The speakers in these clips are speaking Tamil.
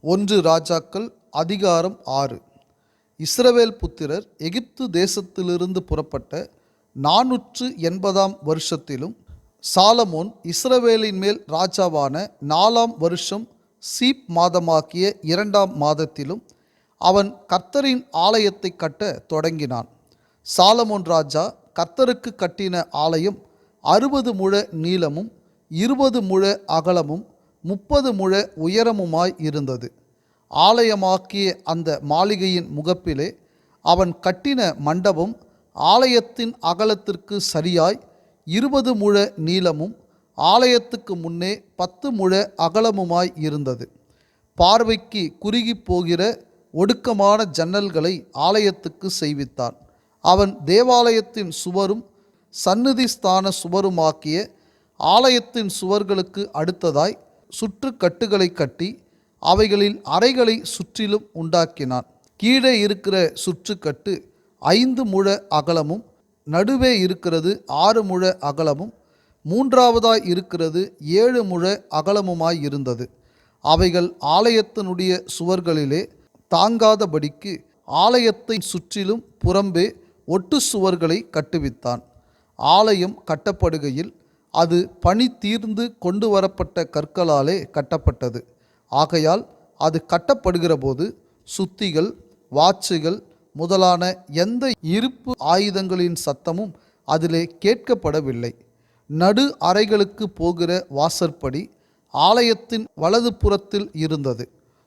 ஒன்று ராஜாக்கள் அதிகாரம் ஆறு. இஸ்ரவேல் புத்திரர் எகிப்து தேசத்திலிருந்து புறப்பட்ட நானூற்று எண்பதாம் வருஷத்திலும் சாலமோன் இஸ்ரவேலின் மேல் ராஜாவான நாலாம் வருஷம் சீப் மாதமாக்கிய இரண்டாம் மாதத்திலும் அவன் கர்த்தரின் ஆலயத்தை கட்ட தொடங்கினான். சாலமோன் ராஜா கர்த்தருக்கு கட்டின ஆலயம் அறுபது முழ நீளமும் இருபது முழ அகலமும் முப்பது முழ உயரமுமாய் இருந்தது. ஆலயமாக்கிய அந்த மாளிகையின் முகப்பிலே அவன் கட்டின மண்டபம் ஆலயத்தின் அகலத்திற்கு சரியாய் இருபது முழ நீளமும் ஆலயத்துக்கு முன்னே பத்து முழ அகலமுமாய் இருந்தது. பார்வைக்கு குறுகி போகிற ஒடுக்கமான ஜன்னல்களை ஆலயத்துக்கு செய்வித்தான். அவன் தேவாலயத்தின் சுவரும் சந்நிதி ஸ்தான சுவருமாக்கிய ஆலயத்தின் சுவர்களுக்கு அடுத்ததாய் சுற்றுக்கட்டுகளை கட்டி அவைகளில் அறைகளை சுற்றிலும் உண்டாக்கினான். கீழே இருக்கிற சுற்றுக்கட்டு ஐந்து முழ அகலமும் நடுவே இருக்கிறது ஆறு முழ அகலமும் மூன்றாவதாய் இருக்கிறது ஏழு முழ அகலமுமாய் இருந்தது அவைகள் ஆலயத்தினுடைய சுவர்களிலே தாங்காதபடிக்கு ஆலயத்தை சுற்றிலும் புறம்பே ஒட்டு சுவர்களை கட்டுவித்தான். ஆலயம் கட்டப்படுகையில் அது பனி தீர்ந்து கொண்டு வரப்பட்ட கற்களாலே கட்டப்பட்டது. ஆகையால் அது கட்டப்படுகிற போது சுத்திகள் வாட்சுகள் முதலான எந்த இருப்பு ஆயுதங்களின் சத்தமும் அதிலே கேட்கப்படவில்லை. நடு அறைகளுக்கு போகிற வாசற்படி ஆலயத்தின் வலது புறத்தில் இருந்தது.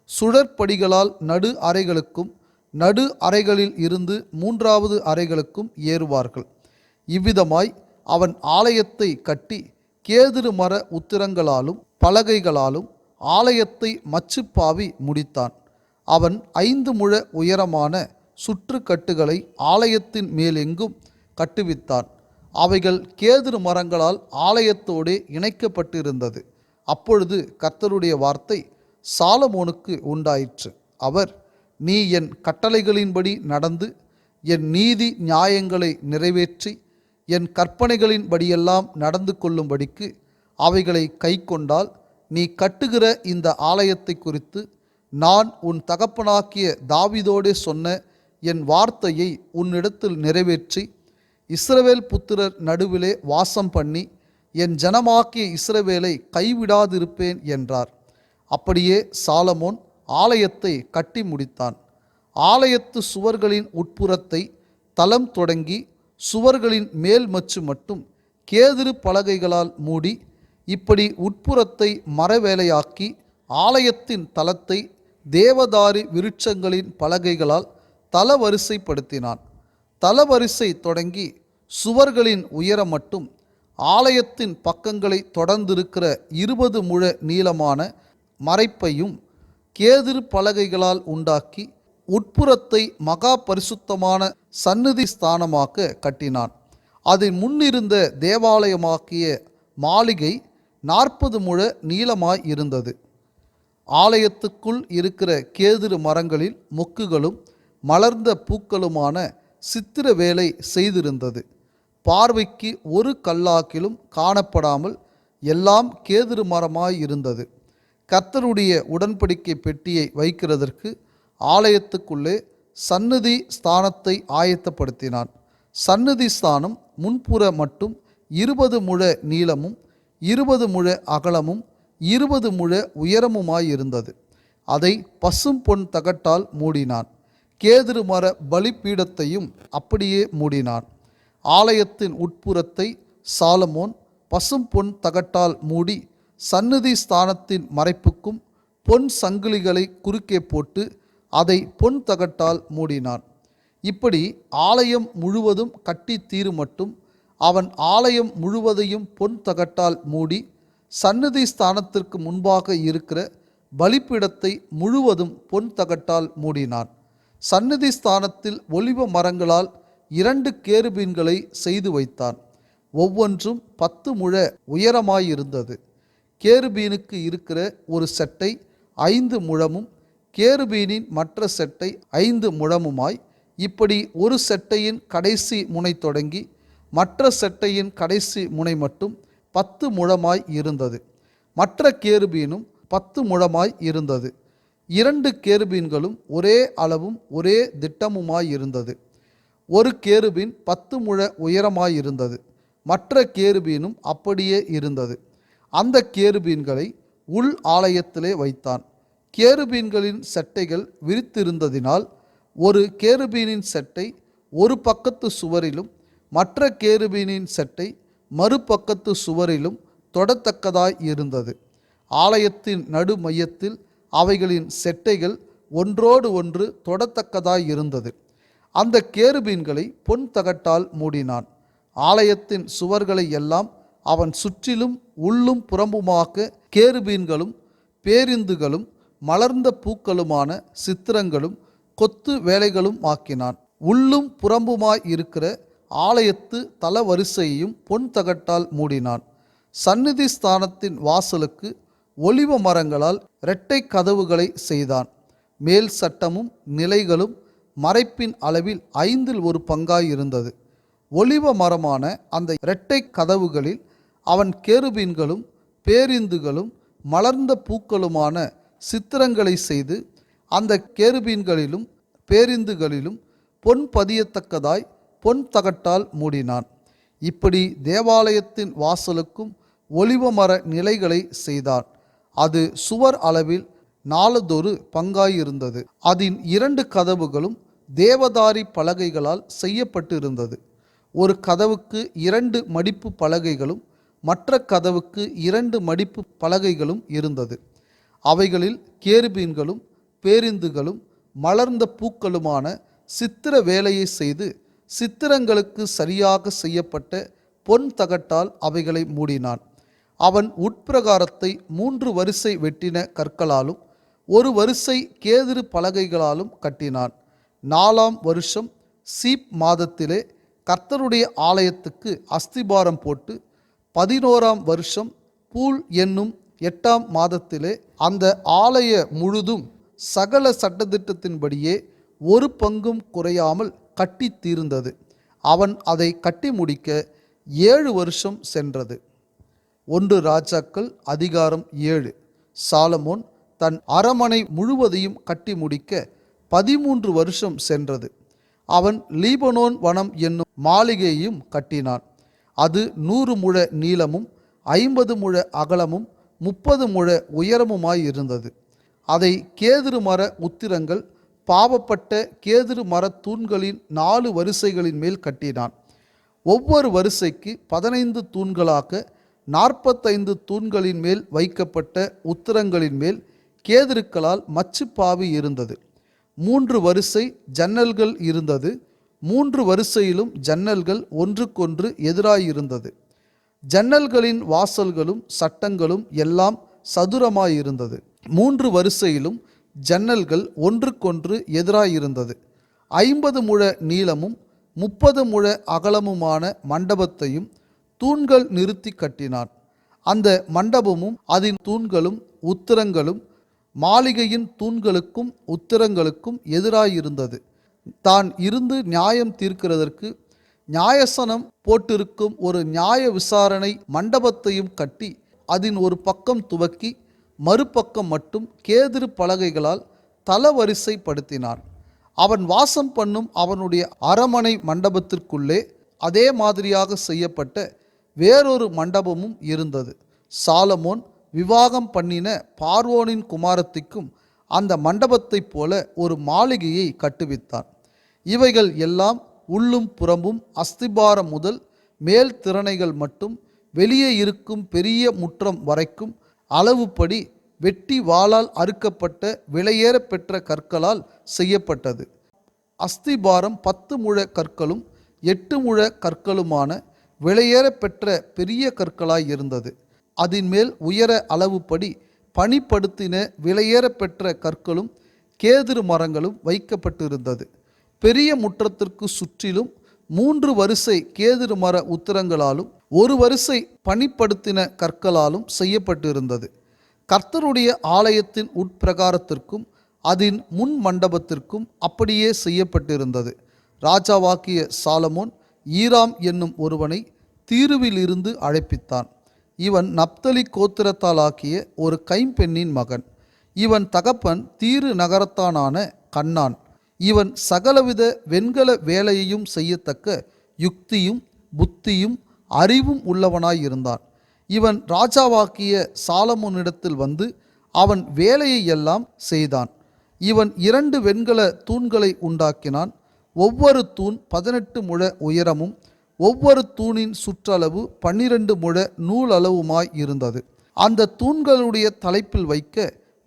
சுழற்படிகளால் நடு அறைகளுக்கும் நடு அறைகளில் இருந்து மூன்றாவது அறைகளுக்கும் ஏறுவார்கள். இவ்விதமாய் அவன் ஆலயத்தை கட்டி கேதுரு மர உத்திரங்களாலும் பலகைகளாலும் ஆலயத்தை மச்சுப்பாவி முடித்தான். அவன் ஐந்து முழ உயரமான சுற்றுக்கட்டுகளை ஆலயத்தின் மேலெங்கும் கட்டுவித்தான். அவைகள் கேதுரு மரங்களால் ஆலயத்தோடே இணைக்கப்பட்டிருந்தது. அப்பொழுது கர்த்தருடைய வார்த்தை சாலமோனுக்கு உண்டாயிற்று. அவர் நீ என் கட்டளைகளின்படி நடந்து என் நீதி நியாயங்களை நிறைவேற்றி என் கற்பனைகளின்படியெல்லாம் நடந்து கொள்ளும்படிக்கு அவைகளை கைக்கொண்டால் நீ கட்டுகிற இந்த ஆலயத்தை குறித்து நான் உன் தகப்பனாக்கிய தாவிதோடே சொன்ன என் வார்த்தையை உன்னிடத்தில் நிறைவேற்றி இஸ்ரவேல் புத்திரர் நடுவிலே வாசம் பண்ணி என் ஜனமாக்கிய இஸ்ரவேலை கைவிடாதிருப்பேன் என்றார். அப்படியே சாலமோன் ஆலயத்தை கட்டி முடித்தான். ஆலயத்து சுவர்களின் உட்புறத்தை தளம் தொடங்கி சுவர்களின் மேல் மச்சு மட்டும் கேதிரு பலகைகளால் மூடி இப்படி உட்புறத்தை மரவேலையாக்கி ஆலயத்தின் தளத்தை தேவதாரி விருட்சங்களின் பலகைகளால் தலவரிசைப்படுத்தினான் தலவரிசை தொடங்கி சுவர்களின் உயரம் மட்டும் ஆலயத்தின் பக்கங்களை தொடர்ந்திருக்கிற இருபது முழ நீளமான மறைப்பையும் கேதிரு பலகைகளால் உண்டாக்கி உட்புறத்தை மகா பரிசுத்தமான சந்நிதி ஸ்தானமாக்க கட்டினான். அதன் முன்னிருந்த தேவாலயமாக்கிய மாளிகை நாற்பது முழ நீளமாய் இருந்தது. ஆலயத்துக்குள் இருக்கிற கேதுரு மரங்களில் மொக்குகளும் மலர்ந்த பூக்களுமான சித்திர வேலை செய்திருந்தது. பார்வைக்கு ஒரு கல்லாக்கிலும் காணப்படாமல் எல்லாம் கேதுரு மரமாய் இருந்தது. கர்த்தருடைய உடன்படிக்கை பெட்டியை வைக்கிறதற்கு ஆலயத்துக்குள்ளே சந்நிதி ஸ்தானத்தை ஆயத்தப்படுத்தினான். சந்நிதி ஸ்தானம் முன்புற மட்டும் இருபது முழ நீளமும் இருபது முழ அகலமும் இருபது முழ உயரமுமாயிருந்தது. அதை பசும் பொன் தகட்டால் மூடினான். கேதுரு மர அப்படியே மூடினான். ஆலயத்தின் உட்புறத்தை சாலமோன் பசும் பொன் தகட்டால் மூடி சந்நிதி ஸ்தானத்தின் மறைப்புக்கும் பொன் சங்கிலிகளை குறுக்கே போட்டு அதை பொன் தகட்டால் மூடினான். இப்படி ஆலயம் முழுவதும் கட்டி தீரு மட்டும் அவன் ஆலயம் முழுவதையும் பொன் தகட்டால் மூடி சந்நிதி ஸ்தானத்திற்கு முன்பாக இருக்கிற பலிப்பிடத்தை முழுவதும் பொன் தகட்டால் மூடினான். சந்நிதி ஸ்தானத்தில் ஒலிவ மரங்களால் இரண்டு கேருபீன்களை செய்து வைத்தான். ஒவ்வொன்றும் பத்து முழ உயரமாயிருந்தது. கேருபீனுக்கு இருக்கிற ஒரு செட்டை ஐந்து முழமும் கேருபீனின் மற்ற செட்டை ஐந்து முழமுமாய் இப்படி ஒரு செட்டையின் கடைசி முனை தொடங்கி மற்ற செட்டையின் கடைசி முனை மட்டும் பத்து முழமாய் இருந்தது. மற்ற கேருபீனும் பத்து முழமாய் இருந்தது. இரண்டு கேருபீன்களும் ஒரே அளவும் ஒரே திட்டமுமாய் இருந்தது. ஒரு கேருபீன் பத்து முழ உயரமாய் இருந்தது. மற்ற கேருபீனும் அப்படியே இருந்தது. அந்த கேருபீன்களை உள் ஆலயத்திலே வைத்தான். கேருபீன்களின் சட்டைகள் விரித்திருந்ததினால் ஒரு கேருபீனின் சட்டை ஒரு பக்கத்து சுவரிலும் மற்ற கேருபீனின் சட்டை மறுபக்கத்து சுவரிலும் தொடத்தக்கதாய் இருந்தது. ஆலயத்தின் நடு மையத்தில் அவைகளின் செட்டைகள் ஒன்றோடு ஒன்று தொடத்தக்கதாய் இருந்தது. அந்த கேருபீன்களை பொன் தகட்டால் மூடினான். ஆலயத்தின் சுவர்களை எல்லாம் அவன் சுற்றிலும் உள்ளும் புறம்புமாக கேருபீன்களும் பேரிந்துகளும் மலர்ந்த பூக்களுமான சித்திரங்களும் கொத்து வேலைகளும் ஆக்கினான். உள்ளும் புறம்புமாய் இருக்கிற ஆலயத்து தலவரிசையையும் பொன் தகட்டால் மூடினான். சந்நிதி ஸ்தானத்தின் வாசலுக்கு ஒளிவ மரங்களால் இரட்டை கதவுகளை செய்தான். மேல் சட்டமும் நிலைகளும் மறைப்பின் அளவில் ஐந்தில் ஒரு பங்காயிருந்தது ஒளிவ மரமான அந்த இரட்டை கதவுகளில் அவன் கேருபீன்களும் பேரிந்துகளும் மலர்ந்த பூக்களுமான சித்திரங்களை செய்து அந்த கேருபீன்களிலும் பேரிந்துகளிலும் பொன் பதியத்தக்கதாய் பொன் தகட்டால் மூடினான். இப்படி தேவாலயத்தின் வாசலுக்கும் ஒளிவமர நிலைகளை செய்தான். அது சுவர் அளவில் நாலதொரு பங்காயிருந்தது. அதன் இரண்டு கதவுகளும் தேவதாரி பலகைகளால் செய்யப்பட்டிருந்தது. ஒரு கதவுக்கு இரண்டு மடிப்பு பலகைகளும் மற்ற கதவுக்கு இரண்டு மடிப்பு பலகைகளும் இருந்தது. அவைகளில் கேருபீன்களும் பேருந்துகளும் மலர்ந்த பூக்களுமான சித்திர வேலையை செய்து சித்திரங்களுக்கு சரியாக செய்யப்பட்ட பொன் தகட்டால் அவைகளை மூடினான். அவன் உட்பிரகாரத்தை மூன்று வரிசை வெட்டின கற்களாலும் ஒரு வரிசை கேதிரு பலகைகளாலும் கட்டினான். நாலாம் வருஷம் சீப் மாதத்திலே கர்த்தருடைய ஆலயத்துக்கு அஸ்திபாரம் போட்டு பதினோராம் வருஷம் பூல் என்னும் எட்டாம் மாதத்திலே அந்த ஆலய முழுதும் சகல சட்டத்திட்டத்தின்படியே ஒரு பங்கும் குறையாமல் கட்டி தீர்ந்தது. அவன் அதை கட்டி முடிக்க ஏழு வருஷம் சென்றது. ஒன்று ராஜாக்கள் அதிகாரம் ஏழு. சாலமோன் தன் அரமனை முழுவதையும் கட்டி முடிக்க பதிமூன்று வருஷம் சென்றது. அவன் லீபனோன் வனம் என்னும் மாளிகையையும் கட்டினான். அது நூறு முழ நீளமும் ஐம்பது முழ அகலமும் முப்பது முழ உயரமுமாய் இருந்தது. அதை கேதுரு மர உத்திரங்கள் பாவப்பட்ட கேதுரு மரத் தூண்களின் நாலு வரிசைகளின் மேல் கட்டினான். ஒவ்வொரு வரிசைக்கு பதினைந்து தூண்களாக நாற்பத்தைந்து தூண்களின் மேல் வைக்கப்பட்ட உத்திரங்களின் மேல் கேதுருக்களால் மச்சுப்பாவி இருந்தது. மூன்று வரிசை ஜன்னல்கள் இருந்தது. மூன்று வரிசையிலும் ஜன்னல்கள் ஒன்றுக்கொன்று எதிராயிருந்தது ஜன்னல்களின் வாசல்களும் சட்டங்களும் எல்லாம் சதுரமாயிருந்தது. மூன்று வரிசையிலும் ஜன்னல்கள் ஒன்றுக்கொன்று எதிராயிருந்தது. ஐம்பது முழ நீளமும் முப்பது முழ அகலமுமான மண்டபத்தையும் தூண்கள் நிறுத்தி கட்டினான் அந்த மண்டபமும் அதன் தூண்களும் உத்திரங்களும் மாளிகையின் தூண்களுக்கும் உத்திரங்களுக்கும் எதிராயிருந்தது. தான் இருந்து நியாயம் தீர்க்கிறதற்கு நியாயசனம் போட்டிருக்கும் ஒரு நியாய விசாரணை மண்டபத்தையும் கட்டி அதன் ஒரு பக்கம் துவக்கி மறுபக்கம் மட்டும் கேதிரு பலகைகளால் தலவரிசைப்படுத்தினான் அவன் வாசம் பண்ணும் அவனுடைய அரமனை மண்டபத்திற்குள்ளே அதே மாதிரியாக செய்யப்பட்ட வேறொரு மண்டபமும் இருந்தது. சாலமோன் விவாகம் பண்ணின பார்வோனின் குமாரத்திக்கும் அந்த மண்டபத்தைப் போல ஒரு மாளிகையை கட்டுவித்தான் இவைகள் எல்லாம் உள்ளும் புறம்பும் அஸ்திபாரம் முதல் மேல் திறனைகள் மட்டும் வெளியே இருக்கும் பெரிய முற்றம் வரைக்கும் அளவுப்படி வெட்டி வாளால் அறுக்கப்பட்ட விலையேற பெற்ற கற்களால் செய்யப்பட்டது. அஸ்திபாரம் பத்து முழ கற்களும் எட்டு முழ கற்களுமான விலையேற பெற்ற பெரிய கற்களாய் இருந்தது. அதன் மேல் உயர அளவுப்படி பனிப்படுத்தின விலையேற பெற்ற கற்களும் கேதுரு மரங்களும் வைக்கப்பட்டிருந்தது. பெரிய முற்றத்திற்கு சுற்றிலும் மூன்று வரிசை கேதுரு மர உத்திரங்களாலும் ஒரு வரிசை பணிப்படுத்தின கற்களாலும் செய்யப்பட்டிருந்தது. கர்த்தருடைய ஆலயத்தின் உட்பிரகாரத்திற்கும் அதன் முன் மண்டபத்திற்கும் அப்படியே செய்யப்பட்டிருந்தது. ராஜாவாக்கிய சாலமோன் ஈராம் என்னும் ஒருவனை தீருவிலிருந்து அழைப்பித்தான். இவன் நப்தலி கோத்திரத்தாலாக்கிய ஒரு கைம்பெண்ணின் மகன். இவன் தகப்பன் தீரு நகரத்தானான கண்ணான். இவன் சகலவித வெண்கல வேலையையும் செய்யத்தக்க யுக்தியும் புத்தியும் அறிவும் உள்ளவனாயிருந்தான். இவன் ராஜாவாக்கிய சாலமோனிடத்தில் வந்து அவன் வேலையை எல்லாம் செய்தான். இவன் இரண்டு வெண்கல தூண்களை உண்டாக்கினான். ஒவ்வொரு தூண் பதினெட்டு முழ உயரமும் ஒவ்வொரு தூணின் சுற்றளவு பன்னிரண்டு முழ நூலளவுமாய் இருந்தது. அந்த தூண்களுடைய தலைப்பில் வைக்க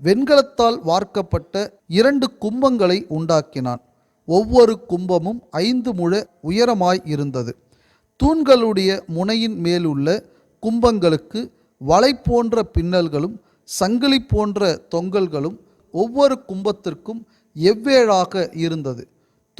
வெண்கலத்தால் வார்க்கப்பட்ட இரண்டு கும்பங்களை உண்டாக்கினான். ஒவ்வொரு கும்பமும் ஐந்து முழ உயரமாய் இருந்தது. தூண்களுடைய முனையின் மேலுள்ள கும்பங்களுக்கு வலை போன்ற பின்னல்களும் சங்கிலி போன்ற தொங்கல்களும் ஒவ்வொரு கும்பத்திற்கும் எவ்வேழாக இருந்தது.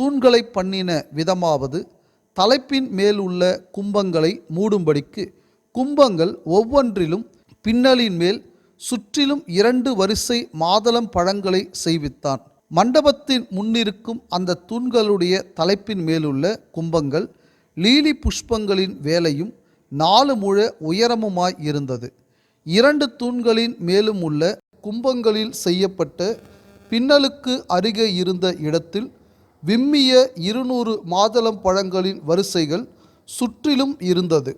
தூண்களை பண்ணின விதமாவது தலைப்பின் மேலுள்ள கும்பங்களை மூடும்படிக்கு கும்பங்கள் ஒவ்வொன்றிலும் பின்னலின் மேல் சுற்றிலும் இரண்டு வரிசை மாதளம் பழங்களை செய்வித்தான். மண்டபத்தின் முன்னிருக்கும் அந்த தூண்களுடைய தலைப்பின் மேலுள்ள கும்பங்கள் லீலி புஷ்பங்களின் வேலையும் நாலு முழ உயரமுமாய் இருந்தது. இரண்டு தூண்களின் மேலும் உள்ள கும்பங்களில் செய்யப்பட்ட பின்னலுக்கு அருகே இருந்த இடத்தில் விம்மிய இருநூறு மாதளம் பழங்களின் வரிசைகள் சுற்றிலும் இருந்தது.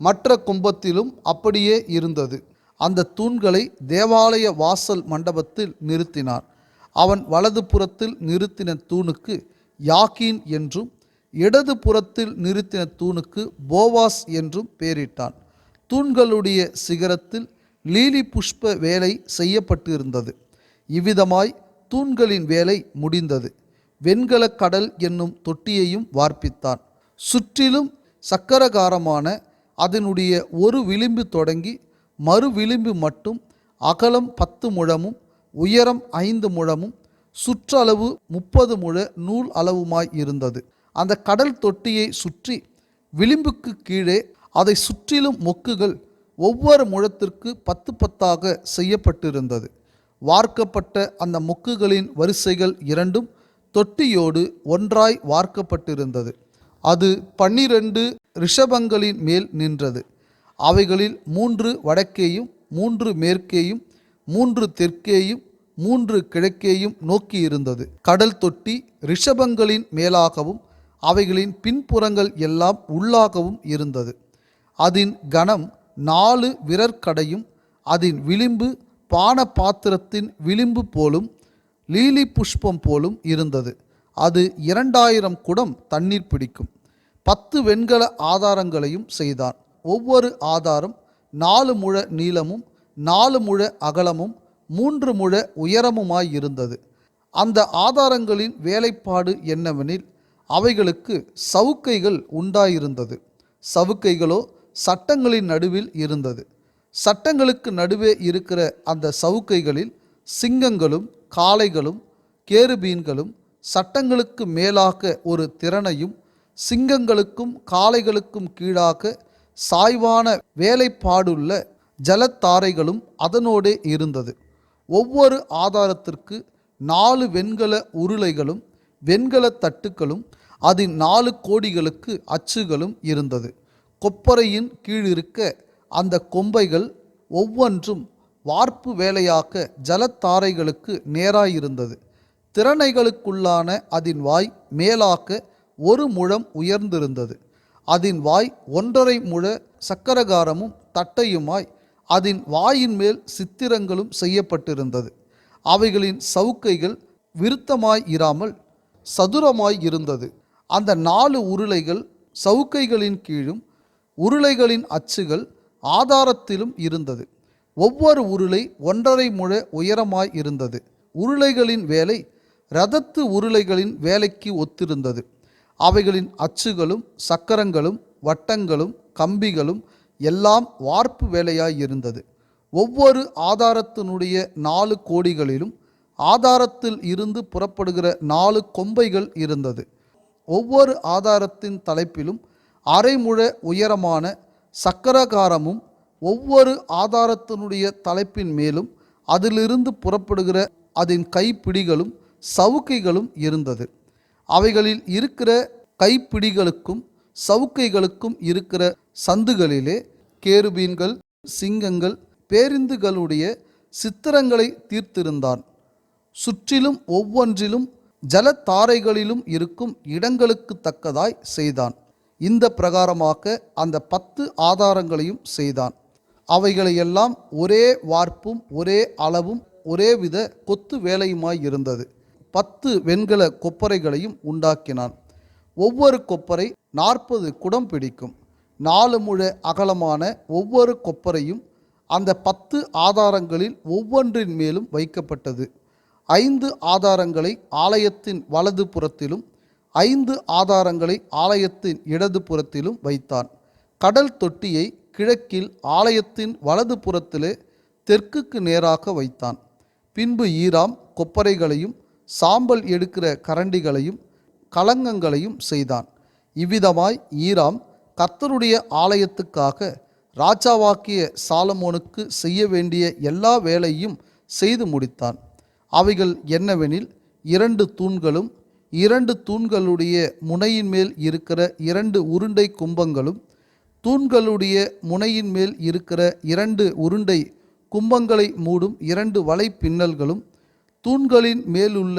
மற்ற கும்பத்திலும் அப்படியே இருந்தது. அந்த தூண்களை தேவாலய வாசல் மண்டபத்தில் நிறுத்தினார் அவன் வலது புறத்தில் நிறுத்தின தூணுக்கு யாக்கீன் என்றும் இடது புறத்தில் நிறுத்தின தூணுக்கு போவாஸ் என்றும் பெயரிட்டான். தூண்களுடைய சிகரத்தில் லீலி புஷ்ப வேலை செய்யப்பட்டிருந்தது. இவ்விதமாய் தூண்களின் வேலை முடிந்தது. வெண்கல கடல் என்னும் தொட்டியையும் வார்ப்பித்தான். சுற்றிலும் சக்கரகாரமான அதனுடைய ஒரு விளிம்பு தொடங்கி மறு விளிம்பு மட்டும் அகலம் பத்து முழமும் உயரம் ஐந்து முழமும் சுற்றளவு முப்பது முழ நூல் அளவுமாய் இருந்தது. அந்த கடல் தொட்டியை சுற்றி விளிம்புக்கு கீழே அதை சுற்றிலும் மொக்குகள் ஒவ்வொரு முழத்திற்கு பத்து பத்தாக செய்யப்பட்டிருந்தது. வார்க்கப்பட்ட அந்த மொக்குகளின் வரிசைகள் இரண்டும் தொட்டியோடு ஒன்றாய் வார்க்கப்பட்டிருந்தது. அது பன்னிரண்டு ரிஷபங்களின் மேல் நின்றது. அவைகளில் மூன்று வடக்கேயும் மூன்று மேற்கேயும் மூன்று தெற்கேயும் மூன்று கிழக்கேயும் நோக்கி இருந்தது. கடல் தொட்டி ரிஷபங்களின் மேலாகவும் அவைகளின் பின்புறங்கள் எல்லாம் உள்ளாகவும் இருந்தது. அதன் கனம் நாலு விரற்கடையும் அதன் விளிம்பு பான பாத்திரத்தின் விளிம்பு போலும் லீலி புஷ்பம் போலும் இருந்தது. அது இரண்டாயிரம் குடம் தண்ணீர் பிடிக்கும். பத்து வெண்கல ஆதாரங்களையும் செய்தான். ஒவ்வொரு ஆதாரம் நாலு முழ நீளமும் நாலு முழ அகலமும் மூன்று முழ உயரமுமாய் இருந்தது. அந்த ஆதாரங்களின் வேலைப்பாடு என்னவெனில் அவைகளுக்கு சவுக்கைகள் உண்டாயிருந்தது. சவுக்கைகளோ சட்டங்களின் நடுவில் இருந்தது. சட்டங்களுக்கு நடுவே இருக்கிற அந்த சவுக்கைகளில் சிங்கங்களும் காளைகளும் கேருபீன்களும் சட்டங்களுக்கு மேலாக ஒரு திறனையும் சிங்கங்களுக்கும் காளைகளுக்கும் கீழாக சாய்வான வேலைப்பாடுள்ள ஜலத்தாரைகளும் அதனோடே இருந்தது. ஒவ்வொரு ஆதாரத்திற்கு நாலு வெண்கல உருளைகளும் வெண்கல தட்டுக்களும் அதன் நாலு கோடிகளுக்கு அச்சுகளும் இருந்தது. கொப்பரையின் கீழிருக்க அந்த கொம்பைகள் ஒவ்வொன்றும் வார்ப்பு வேலையாக்க ஜலத்தாரைகளுக்கு நேராயிருந்தது. திறனைகளுக்குள்ளான அதன் வாய் மேலாக்க ஒரு முழம் உயர்ந்திருந்தது. அதன் வாய் ஒன்றரை முழ சக்கரகாரமும் தட்டையுமாய் அதன் வாயின் மேல் சித்திரங்களும் செய்யப்பட்டிருந்தது. அவைகளின் சவுக்கைகள் விருத்தமாய் இராமல் சதுரமாய் இருந்தது. அந்த நாலு உருளைகள் சவுக்கைகளின் கீழும் உருளைகளின் அச்சுகள் ஆதாரத்திலும் இருந்தது. ஒவ்வொரு உருளை ஒன்றரை முழ உயரமாய் இருந்தது. உருளைகளின் வேலை இரதத்து உருளைகளின் வேலைக்கு ஒத்திருந்தது. அவைகளின் அச்சுகளும் சக்கரங்களும் வட்டங்களும் கம்பிகளும் எல்லாம் வார்ப்பு வேலையாய் இருந்தது ஒவ்வொரு ஆதாரத்தினுடைய நாலு கோடிகளிலும் ஆதாரத்தில் இருந்து புறப்படுகிற நாலு கொம்பைகள் இருந்தது. ஒவ்வொரு ஆதாரத்தின் தலைப்பிலும் அரைமுழ உயரமான சக்கரகாரமும் ஒவ்வொரு ஆதாரத்தினுடைய தலைப்பின் மேலும் அதிலிருந்து புறப்படுகிற அதன் கைப்பிடிகளும் சவுக்கைகளும் இருந்தது. அவைகளில் இருக்கிற கைப்பிடிகளுக்கும் சவுக்கைகளுக்கும் இருக்கிற சந்துகளிலே கேருபீன்கள் சிங்கங்கள் பேருந்துகளுடைய சித்திரங்களை தீர்த்திருந்தான். சுற்றிலும் ஒவ்வொன்றிலும் ஜலத்தாரைகளிலும் இருக்கும் இடங்களுக்கு தக்கதாய் செய்தான். இந்த பிரகாரமாக அந்த பத்து ஆதாரங்களையும் செய்தான். அவைகளையெல்லாம் ஒரே வார்ப்பும் ஒரே அளவும் ஒரே வித கொத்து வேலையுமாய் இருந்தது. பத்து வெண்கல கொப்பரைகளையும் உண்டாக்கினான். ஒவ்வொரு கொப்பரை நாற்பது குடம் பிடிக்கும். நாலு முழ அகலமான ஒவ்வொரு கொப்பரையும் அந்த பத்து ஆதாரங்களில் ஒவ்வொன்றின் மேலும் வைக்கப்பட்டது. ஐந்து ஆதாரங்களை ஆலயத்தின் வலது புறத்திலும் ஐந்து ஆதாரங்களை ஆலயத்தின் இடது புறத்திலும் வைத்தான். கடல் தொட்டியை கிழக்கில் ஆலயத்தின் வலது புறத்திலே தெற்குக்கு நேராக வைத்தான். பின்பு ஈராம் கொப்பரைகளையும் சாம்பல் எடுக்கிற கரண்டிகளையும் கலங்கங்களையும் செய்தான். இவ்விதமாய் ஈராம் கர்த்தருடைய ஆலயத்துக்காக ராஜாவாக்கிய சாலமோனுக்கு செய்ய வேண்டிய எல்லா வேலையும் செய்து முடித்தான். அவைகள் என்னவெனில் இரண்டு தூண்களும் இரண்டு தூண்களுடைய முனையின் மேல் இருக்கிற இரண்டு உருண்டை கும்பங்களும் தூண்களுடைய முனையின் மேல் இருக்கிற இரண்டு உருண்டை கும்பங்களை மூடும் இரண்டு வலை பின்னல்களும் தூண்களின் மேலுள்ள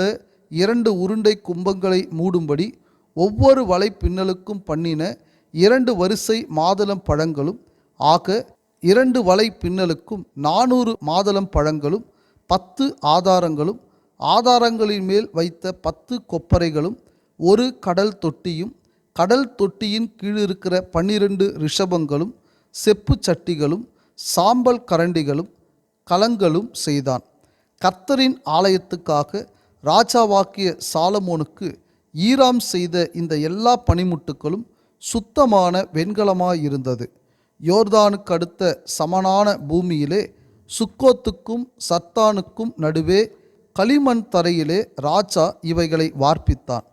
இரண்டு உருண்டை கும்பங்களை மூடும்படி ஒவ்வொரு வலை பின்னலுக்கும் பண்ணின இரண்டு வரிசை மாதளம் பழங்களும் ஆக இரண்டு வலை பின்னலுக்கும் நானூறு மாதளம் பழங்களும் பத்து ஆதாரங்களும் ஆதாரங்களின் மேல் வைத்த பத்து கொப்பரைகளும் ஒரு கடல் தொட்டியும் கடல் தொட்டியின் கீழிருக்கிற பன்னிரண்டு ரிஷபங்களும் செப்பு சட்டிகளும் சாம்பல் கரண்டிகளும் கலங்களும் செய்தான். கர்த்தரின் ஆலயத்துக்காக ராஜாவாக்கிய சாலமோனுக்கு ஈராம் செய்த இந்த எல்லா பனிமுட்டுகளும் சுத்தமான வெண்கலமாயிருந்தது. யோர்தானுக்கு அடுத்த சமனான பூமியிலே சுக்கோத்துக்கும் சத்தானுக்கும் நடுவே களிமண் தரையிலே ராஜா இவைகளை வார்ப்பித்தான்.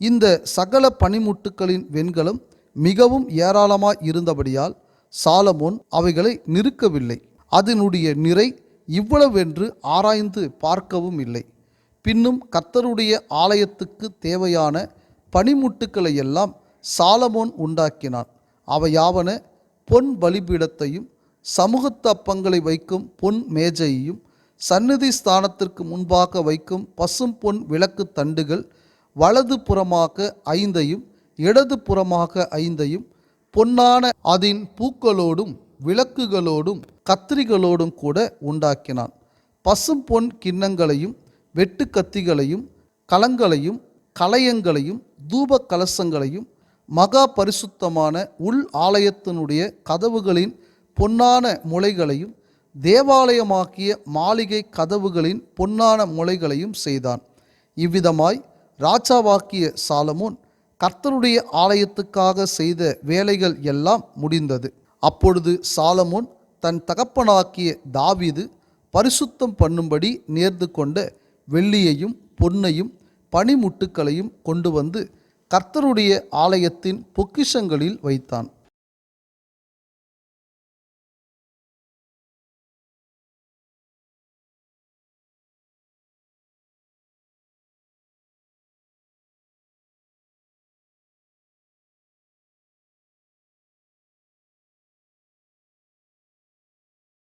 இந்த சகல பனிமுட்டுக்களின் வெண்கலம் மிகவும் ஏராளமாய் இருந்தபடியால் சாலமோன் அவைகளை நிறுக்கவில்லை. அதனுடைய நிறை இவ்வளவென்று ஆராய்ந்து பார்க்கவும் இல்லை. பின்னும் கர்த்தருடைய ஆலயத்துக்கு தேவையான பனிமுட்டுக்களை எல்லாம் சாலமோன் உண்டாக்கினான். அவையாவன பொன் பலிபீடத்தையும் சமூகத்து அப்பங்களை வைக்கும் பொன் மேஜையையும் சந்நிதி ஸ்தானத்திற்கு முன்பாக வைக்கும் பசும் பொன் விளக்கு தண்டுகள் வலது புறமாக ஐந்தையும் இடது புறமாக ஐந்தையும் பொன்னான அதன் பூக்களோடும் விளக்குகளோடும் கத்திரிகளோடும் கூட உண்டாக்கினான். பசும் பொன் கிண்ணங்களையும் வெட்டு கத்திகளையும் கலங்களையும் கலயங்களையும் தூப கலசங்களையும் மகா பரிசுத்தமான உள் ஆலயத்தினுடைய கதவுகளின் பொன்னான முளைகளையும் தேவாலயமாக்கிய மாளிகை கதவுகளின் பொன்னான முளைகளையும் செய்தான். இவ்விதமாய் ராஜாவாக்கிய சாலமோன் கர்த்தருடைய ஆலயத்துக்காக செய்த வேலைகள் எல்லாம் முடிந்தது. அப்பொழுது சாலமோன் தன் தகப்பனாக்கிய தாவீது பரிசுத்தம் பண்ணும்படி நேர்ந்து கொண்ட வெள்ளியையும் பொன்னையும் பனிமுட்டுக்களையும் கொண்டு வந்து கர்த்தருடைய ஆலயத்தின் பொக்கிஷங்களில் வைத்தான்.